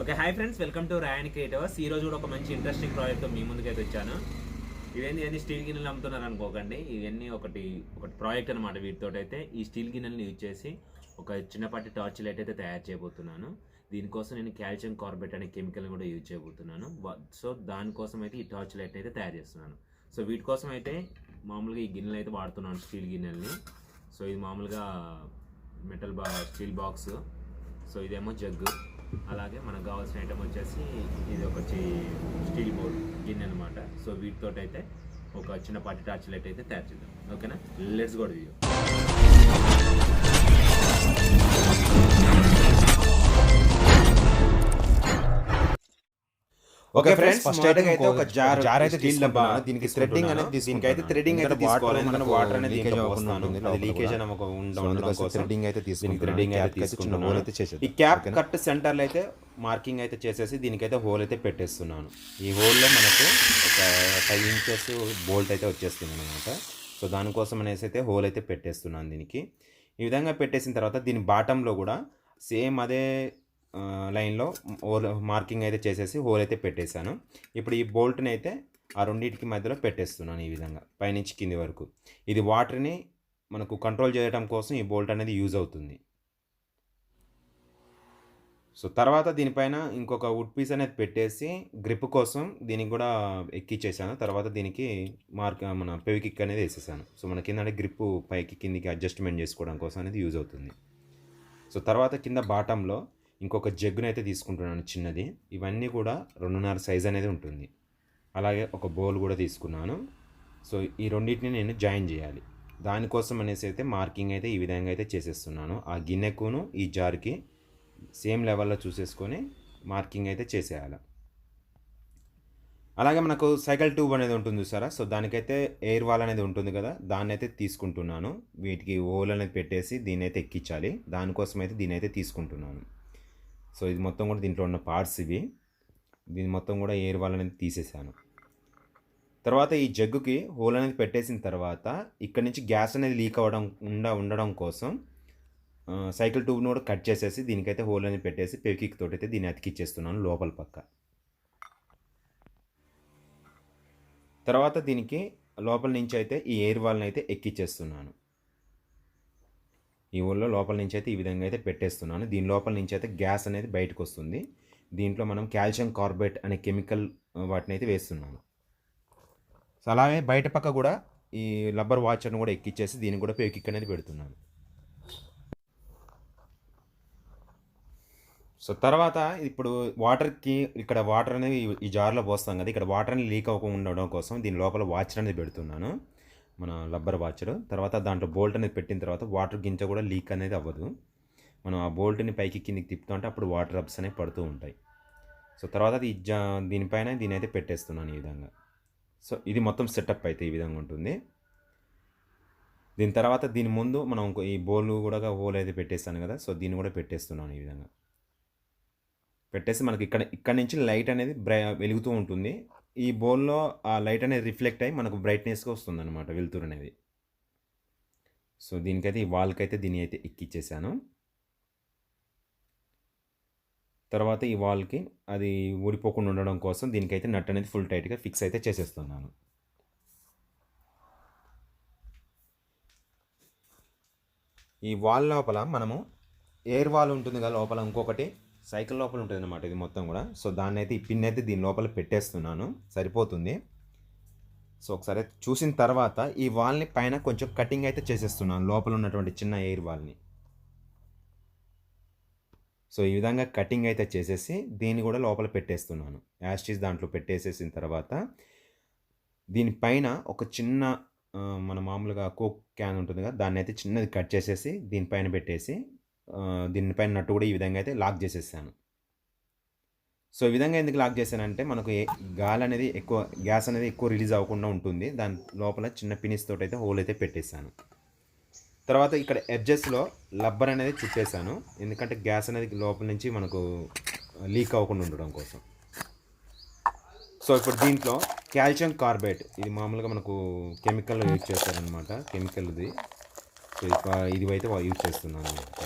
Okay hi friends welcome to Rayan creatives ఈ రోజు కూడా ఒక మంచి ఇంట్రెస్టింగ్ ప్రాజెక్ట్తో మీ ముందుకైతే వచ్చాను. ఇవన్నీ ఇవన్నీ స్టీల్ గిన్నెలు అమ్ముతున్నారు అనుకోకండి. ఇవన్నీ ఒకటి ఒకటి ప్రాజెక్ట్ అనమాట వీటితో అయితే ఈ స్టీల్ గిన్నెలను యూజ్ చేసి ఒక చిన్నపాటి టార్చ్ లైట్ అయితే తయారు చేయబోతున్నాను. దీనికోసం నేను కాల్షియం కార్బెట్ అనే కెమికల్ కూడా యూజ్ చేయబోతున్నాను. సో దానికోసం అయితే ఈ టార్చ్ లైట్ అయితే తయారు చేస్తున్నాను. సో వీటి కోసం అయితే మామూలుగా ఈ గిన్నెలు అయితే వాడుతున్నాను స్టీల్ గిన్నెలని. సో ఇది మామూలుగా మెటల్ బా స్టీల్ బాక్స్ సో ఇదేమో జగ్గు అలాగే మనకు కావాల్సిన ఐటమ్ వచ్చేసి ఇది ఒక స్టీల్ బోర్డ్ గిన్నె అనమాట సో వీటితో అయితే ఒక చిన్నపాటి టార్చ్ లైట్ అయితే తయారు చేద్దాం. ఓకేనా? లెట్స్ గోడ్ వ్యూ ఓకే ఫ్రెండ్స్ ఫస్ట్ అయితే ఒక జార్ జార్ అయితే డబ్బా. దీనికి థ్రెడ్డింగ్ అనేది దీనికి అయితే థ్రెడ్డింగ్ అయితే తీసుకోవాలి. మనం వాటర్ అనేది లీకేజ్ అవ్వకుండా ఉంటుంది అది లీకేజ్ అని ఒక ఉండ- ఉండడం కోసం థ్రెడ్డింగ్ అయితే తీసుకుంటున్నాను. థ్రెడ్డింగ్ అయితే చిన్న. హోల్ అయితే చేసేది ఈ క్యాప్ కట్ సెంటర్లో అయితే మార్కింగ్ అయితే చేసేసి దీనికైతే హోల్ అయితే పెట్టేస్తున్నాను. ఈ హోల్లో మనకు ఒక ఫైవ్ ఇంచెస్ బోల్ట్ అయితే వచ్చేస్తుంది అనమాట సో దానికోసం అనేసి అయితే హోల్ అయితే పెట్టేస్తున్నాను దీనికి. ఈ విధంగా పెట్టేసిన తర్వాత దీని బాటంలో కూడా సేమ్ అదే లైన్లో హోల్ మార్కింగ్ అయితే చేసేసి హోల్ అయితే పెట్టేశాను. ఇప్పుడు ఈ బోల్ట్ని అయితే ఆ రెండింటికి మధ్యలో పెట్టేస్తున్నాను ఈ విధంగా పైనుంచి కింది వరకు. ఇది వాటర్ని మనకు కంట్రోల్ చేయడం కోసం ఈ బోల్ట్ అనేది యూజ్ అవుతుంది. సో తర్వాత దీనిపైన ఇంకొక వుడ్ పీస్ అనేది పెట్టేసి గ్రిప్ కోసం దీనికి కూడా ఎక్కిచ్చేసాను. తర్వాత దీనికి మార్క్ మన పెవికిక్ అనేది వేసేసాను. సో మన కింద గ్రిప్ పైకి కిందికి అడ్జస్ట్మెంట్ చేసుకోవడం కోసం అనేది యూజ్ అవుతుంది. సో తర్వాత కింద బాటంలో ఇంకొక జగ్గును అయితే తీసుకుంటున్నాను చిన్నది. ఇవన్నీ కూడా రెండున్నర సైజ్ అనేది ఉంటుంది. అలాగే ఒక బౌల్ కూడా తీసుకున్నాను. సో ఈ రెండింటిని నేను జాయిన్ చేయాలి. దానికోసం అనేసి అయితే మార్కింగ్ అయితే ఈ విధంగా అయితే చేసేస్తున్నాను. ఆ గిన్నెకును ఈ జార్కి సేమ్ లెవెల్లో చూసేసుకొని మార్కింగ్ అయితే చేసేయాలి. అలాగే మనకు సైకిల్ ట్యూబ్ అనేది ఉంటుంది సారా సో దానికైతే ఎయిర్ వాల్ అనేది ఉంటుంది కదా? దాన్ని అయితే తీసుకుంటున్నాను. వీటికి ఓల్ అనేది పెట్టేసి దీన్ని అయితే ఎక్కించాలి. దానికోసం అయితే దీన్ని అయితే తీసుకుంటున్నాను. సో ఇది మొత్తం కూడా దీంట్లో ఉన్న పార్ట్స్ ఇవి. దీని మొత్తం కూడా ఎయిర్ వాల్ అనేది తీసేసాను. తర్వాత ఈ జగ్గుకి హోల్ అనేది పెట్టేసిన తర్వాత ఇక్కడ నుంచి గ్యాస్ అనేది లీక్ అవ్వడం ఉండ ఉండడం కోసం సైకిల్ ట్యూబ్ను కూడా కట్ చేసేసి దీనికైతే హోల్ అనేది పెట్టేసి పెవికిక్ తోటి అయితే దీన్ని అతికిచ్చేస్తున్నాను లోపల పక్క. తర్వాత దీనికి లోపల నుంచి అయితే ఈ ఎయిర్ వాల్ని అయితే ఎక్కిచ్చేస్తున్నాను. ఈ ఊళ్ళో లోపల నుంచి అయితే ఈ విధంగా అయితే పెట్టేస్తున్నాను. దీని లోపల నుంచి అయితే గ్యాస్ అనేది బయటకు వస్తుంది దీంట్లో మనం కాల్షియం కార్బేట్ అనే కెమికల్ వాటిని అయితే వేస్తున్నాను. సో అలాగే బయట పక్క కూడా ఈ రబ్బర్ వాచర్ను కూడా ఎక్కిచ్చేసి దీనికి కూడా పేకిక్ అనేది పెడుతున్నాను. సో తర్వాత ఇప్పుడు వాటర్కి ఇక్కడ వాటర్ అనేది ఈ- ఈ జార్లో పోస్తాం కదా ఇక్కడ వాటర్ అనేది లీక్ అవ్వకుండా ఉండడం కోసం దీని లోపల వాచర్ అనేది పెడుతున్నాను. మన రబ్బర్ వాచర్ తర్వాత దాంట్లో బోల్ట్ అనేది పెట్టిన తర్వాత వాటర్ గింజ కూడా లీక్ అనేది అవ్వదు. మనం ఆ బోల్ట్ని పైకి కిందికి తిప్పుతూ ఉంటే అప్పుడు వాటర్ రబ్స్ అనేవి పడుతూ ఉంటాయి. సో తర్వాత అది జా దీనిపైన దీని అయితే పెట్టేస్తున్నాను ఈ విధంగా. సో ఇది మొత్తం సెటప్ అయితే ఈ విధంగా ఉంటుంది. దీని తర్వాత దీని ముందు మనం ఇంకో ఈ బోల్ కూడా హోల్ అయితే పెట్టేస్తాను కదా. సో దీన్ని కూడా పెట్టేస్తున్నాను ఈ విధంగా. పెట్టేసి మనకి ఇక్కడ ఇక్కడ నుంచి లైట్ అనేది బ్రై వెలుగుతూ ఉంటుంది. ఈ బోల్లో ఆ లైట్ అనేది రిఫ్లెక్ట్ అయ్యి మనకు బ్రైట్నెస్గా వస్తుంది అనమాట వెలుతురు అనేది. సో దీనికైతే ఈ వాల్కి అయితే దీన్ని అయితే ఎక్కిచ్చేసాను. తర్వాత ఈ వాల్కి అది ఊడిపోకుండా ఉండడం కోసం దీనికైతే నట్ అనేది ఫుల్ టైట్గా ఫిక్స్ అయితే చేసేస్తున్నాను. ఈ వాల్ లోపల మనము ఎయిర్ వాల్ ఉంటుంది కదా లోపల ఇంకొకటి. సైకిల్ లోపల ఉంటుంది అనమాట ఇది మొత్తం కూడా. సో దాన్ని అయితే ఈ పిన్ అయితే దీని లోపల పెట్టేస్తున్నాను. సరిపోతుంది. సో ఒకసారి చూసిన తర్వాత ఈ వాల్ని పైన కొంచెం కటింగ్ అయితే చేసేస్తున్నాను. లోపల ఉన్నటువంటి చిన్న ఎయిర్ వాల్ని. సో ఈ విధంగా కటింగ్ అయితే చేసేసి దీన్ని కూడా లోపల పెట్టేస్తున్నాను. యాస్టీస్ దాంట్లో పెట్టేసేసిన తర్వాత దీనిపైన ఒక చిన్న మన మామూలుగా కోక్ క్యాన్ ఉంటుంది కదా దాన్ని అయితే చిన్నది కట్ చేసేసి దీనిపైన పెట్టేసి దీనిపైన నట్టు కూడా ఈ విధంగా అయితే లాక్ చేసేసాను. సో ఈ విధంగా ఎందుకు లాక్ చేశానంటే మనకు ఏ- గాలి అనేది ఎక్కువ గ్యాస్ అనేది ఎక్కువ రిలీజ్ అవ్వకుండా ఉంటుంది. దాని లోపల చిన్న పినిస్ తోటి అయితే హోల్ అయితే పెట్టేశాను. తర్వాత ఇక్కడ ఎడ్జెస్లో లబ్బర్ అనేది చుట్టేశాను. ఎందుకంటే గ్యాస్ అనేది లోపల నుంచి మనకు లీక్ అవ్వకుండా ఉండడం కోసం. సో ఇప్పుడు దీంట్లో కాల్షియం కార్బేట్ ఇది మామూలుగా మనకు కెమికల్ యూజ్ చేస్తారనమాట కెమికల్ది. సో ఇది అయితే యూజ్ చేస్తున్నాను.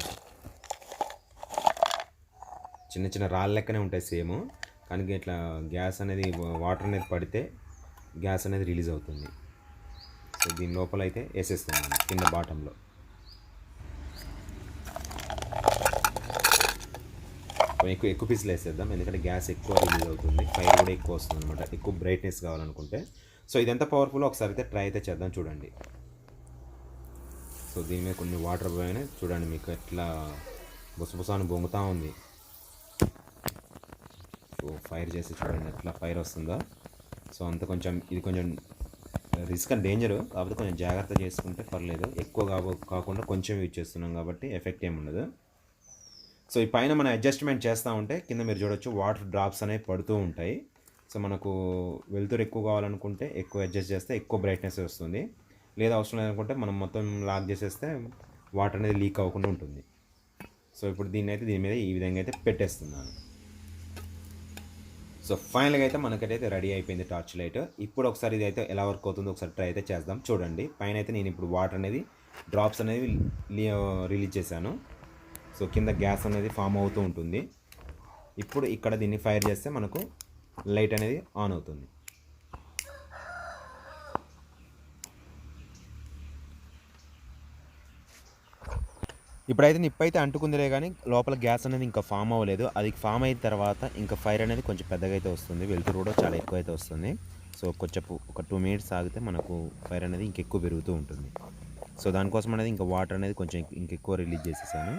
చిన్న చిన్న రాళ్ళ లెక్కనే ఉంటాయి సేమ్. కానీ ఇట్లా గ్యాస్ అనేది వాటర్ అనేది పడితే గ్యాస్ అనేది రిలీజ్ అవుతుంది. సో దీని లోపల అయితే వేసేస్తున్నాను కింద బాటంలో. ఎక్కువ ఎక్కువ పీసులు వేసేద్దాం. ఎందుకంటే గ్యాస్ ఎక్కువ రిలీజ్ అవుతుంది. ఫైర్ కూడా ఎక్కువ వస్తుంది అనమాట ఎక్కువ బ్రైట్నెస్ కావాలనుకుంటే. సో ఇదంతా పవర్ఫుల్. ఒకసారి అయితే ట్రై అయితే చేద్దాం చూడండి. సో దీని మీద కొన్ని వాటర్ పోయినా చూడండి మీకు ఎట్లా బుసబుసాను బొంగుతూ ఉంది. మీకు ఫైర్ చేసి చూడండి ఎట్లా ఫైర్ వస్తుందో. సో అంత కొంచెం ఇది కొంచెం రిస్క్ అండ్ డేంజర్ కాకపోతే కొంచెం జాగ్రత్త చేసుకుంటే పర్లేదు. ఎక్కువ కాకుండా కొంచెం యూజ్ చేస్తున్నాం కాబట్టి ఎఫెక్ట్ ఏమి ఉండదు. సో ఈ పైన మనం అడ్జస్ట్మెంట్ చేస్తూ ఉంటే కింద మీరు చూడొచ్చు వాటర్ డ్రాప్స్ అనేవి పడుతూ ఉంటాయి. సో మనకు వెలుతురు ఎక్కువ కావాలనుకుంటే ఎక్కువ అడ్జస్ట్ చేస్తే ఎక్కువ బ్రైట్నెస్ వస్తుంది. లేదా అవసరం లేదనుకుంటే మనం మొత్తం లాక్ చేసేస్తే వాటర్ అనేది లీక్ అవ్వకుండా ఉంటుంది. సో ఇప్పుడు దీన్ని అయితే దీని మీద ఈ విధంగా అయితే పెట్టేస్తున్నాను. సో ఫైనల్గా అయితే మనకైతే రెడీ అయిపోయింది టార్చ్ లైట్ ఇప్పుడు ఒకసారి ఇది అయితే ఎలా వర్క్ అవుతుందో ఒకసారి ట్రై అయితే చేద్దాం. చూడండి పైన అయితే నేను ఇప్పుడు వాటర్ అనేది డ్రాప్స్ అనేది రిలీజ్ చేశాను. సో కింద గ్యాస్ అనేది ఫామ్ అవుతూ ఉంటుంది. ఇప్పుడు ఇక్కడ దీన్ని ఫైర్ చేస్తే మనకు లైట్ అనేది ఆన్ అవుతుంది. ఇప్పుడైతే నిప్పు అయితే అంటుకుందిలే కానీ లోపల గ్యాస్ అనేది ఇంకా ఫామ్ అవ్వలేదు. అది ఫామ్ అయిన తర్వాత ఇంకా ఫైర్ అనేది కొంచెం పెద్దగా అయితే వస్తుంది. వెలుతురు కూడా చాలా ఎక్కువ అయితే వస్తుంది. సో కొంచెం ఒక టూ మినిట్స్ ఆగితే మనకు ఫైర్ అనేది ఇంకెక్కువ పెరుగుతూ ఉంటుంది. సో దానికోసం అనేది ఇంకా వాటర్ అనేది కొంచెం ఇంకెక్కువ రిలీజ్ చేసేసాను.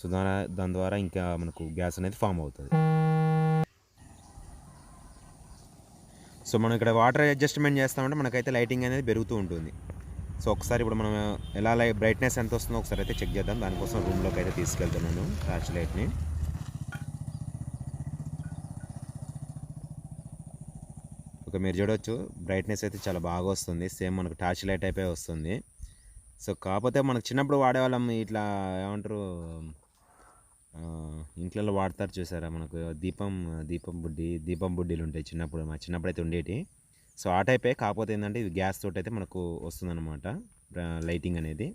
సో దాని దాని ద్వారా ఇంకా మనకు గ్యాస్ అనేది ఫామ్ అవుతుంది. సో మనం ఇక్కడ వాటర్ అడ్జస్ట్మెంట్ చేస్తామంటే మనకైతే లైటింగ్ అనేది పెరుగుతూ ఉంటుంది. సో ఒకసారి ఇప్పుడు మనం ఎలా లై బ్రైట్నెస్ ఎంత వస్తుందో ఒకసారి అయితే చెక్ చేద్దాం. దానికోసం రూమ్లోకి అయితే తీసుకెళ్తున్నాను టార్చ్ లైట్ని ఓకే మీరు చూడవచ్చు బ్రైట్నెస్ అయితే చాలా బాగా వస్తుంది. సేమ్ మనకు టార్చ్ లైట్ అయిపోయి వస్తుంది. సో కాకపోతే మనకు చిన్నప్పుడు వాడేవాళ్ళం ఇట్లా ఏమంటారు ఇంట్లో వాడతారు చూసారా మనకు దీపం దీపం బుడ్డి దీపం బుడ్డీలు ఉంటాయి చిన్నప్పుడు మా చిన్నప్పుడు అయితే ఉండేటి. సో ఆ టైపే. కాకపోతే ఏంటంటే ఇది గ్యాస్ తోటి అయితే మనకు వస్తుందన్నమాట. లైటింగ్ అనేది.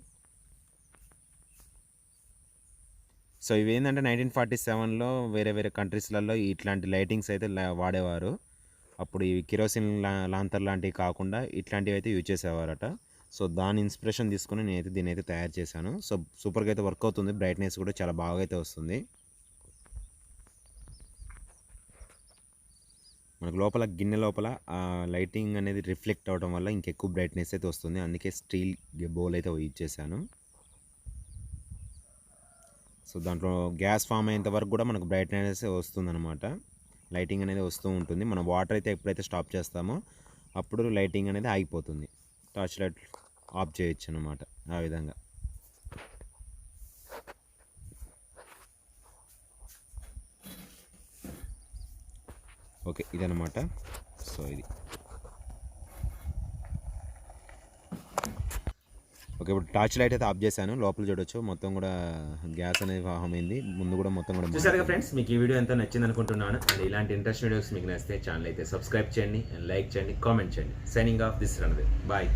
సో ఇవి ఏంటంటే నైన్టీన్ ఫార్టీ సెవెన్లో వేరే వేరే కంట్రీస్లలో ఇట్లాంటి లైటింగ్స్ అయితే వాడేవారు. అప్పుడు ఇవి కిరోసిన్ లా లాంతర్ లాంటివి కాకుండా ఇట్లాంటివి అయితే యూజ్ చేసేవారట. సో దాని ఇన్స్పిరేషన్ తీసుకుని నేనైతే దీన్ని అయితే తయారు చేశాను. సో సూపర్గా అయితే వర్క్ అవుతుంది. బ్రైట్నెస్ కూడా చాలా బాగా అయితే వస్తుంది. మనకు లోపల గిన్నె లోపల లైటింగ్ అనేది రిఫ్లెక్ట్ అవ్వడం వల్ల ఇంకెక్కువ బ్రైట్నెస్ అయితే వస్తుంది. అందుకే స్టీల్ బౌల్ అయితే యూజ్ చేశాను సో దాంట్లో గ్యాస్ ఫామ్ అయ్యేంత వరకు కూడా మనకు బ్రైట్నెస్ వస్తుంది అనమాట లైటింగ్ అనేది వస్తూ ఉంటుంది. మనం వాటర్ అయితే ఎప్పుడైతే స్టాప్ చేస్తామో అప్పుడు లైటింగ్ అనేది ఆగిపోతుంది. టార్చ్ లైట్ ఆఫ్ చేయొచ్చు అనమాట ఆ విధంగా. ఓకే ఇదనమాట సో ఇది. ఓకే ఇప్పుడు టార్చ్ లైట్ అయితే ఆఫ్ చేశాను. లోపల చూడొచ్చు. మొత్తం కూడా గ్యాస్ అనేది అయింది. ముందు కూడా మొత్తం కూడా చూసారుగా ఫ్రెండ్స్ మీకు ఈ వీడియో ఎంత నచ్చింది అనుకుంటున్నాను అండ్ ఇలాంటి ఇంట్రెస్ట్ వీడియోస్ మీకు నచ్చితే ఛానల్ అయితే సబ్స్క్రైబ్ చేయండి అండ్ లైక్ చేయండి కామెంట్ చేయండి. Signing off this runway boy